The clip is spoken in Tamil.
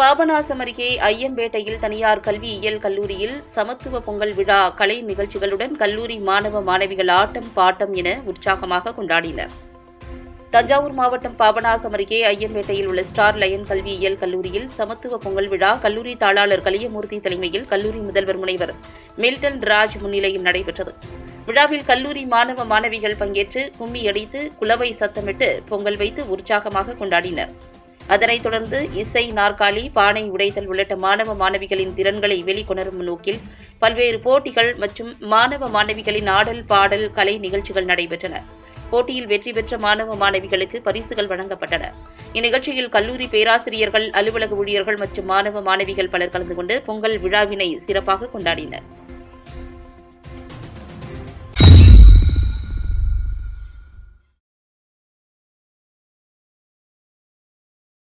பாபநாசம் அருகே ஐயம்பேட்டையில் தனியார் கல்வியியல் கல்லூரியில் சமத்துவ பொங்கல் விழா கலை நிகழ்ச்சிகளுடன் கல்லூரி மாணவ மாணவிகள் ஆட்டம் பாட்டம் என உற்சாகமாக கொண்டாடினர். தஞ்சாவூர் மாவட்டம் பாபநாசம் அருகே ஐயம்பேட்டையில் உள்ள ஸ்டார் லயன் கல்வியியல் கல்லூரியில் சமத்துவ பொங்கல் விழா கல்லூரி தாளாளர் கலியமூர்த்தி தலைமையில் கல்லூரி முதல்வர் முனைவர் மில்டன் ராஜ் முன்னிலையில் நடைபெற்றது. விழாவில் கல்லூரி மாணவ மாணவிகள் பங்கேற்று கும்மி அடித்து குலவை சத்தமிட்டு பொங்கல் வைத்து உற்சாகமாக கொண்டாடினர். அதனைத் தொடர்ந்து இசை நாற்காலி பானை உடைத்தல் உள்ளிட்ட மாணவ மாணவிகளின் திறன்களை வெளிக்கொணரும் நோக்கில் பல்வேறு போட்டிகள் மற்றும் மாணவ மாணவிகளின் ஆடல் பாடல் கலை நிகழ்ச்சிகள் நடைபெற்றன. போட்டியில் வெற்றி பெற்ற மாணவ மாணவிகளுக்கு பரிசுகள் வழங்கப்பட்டன. இந்நிகழ்ச்சியில் கல்லூரி பேராசிரியர்கள் அலுவலக ஊழியர்கள் மற்றும் மாணவ மாணவிகள் பலர் கலந்து கொண்டு பொங்கல் விழாவினை சிறப்பாக கொண்டாடினர்.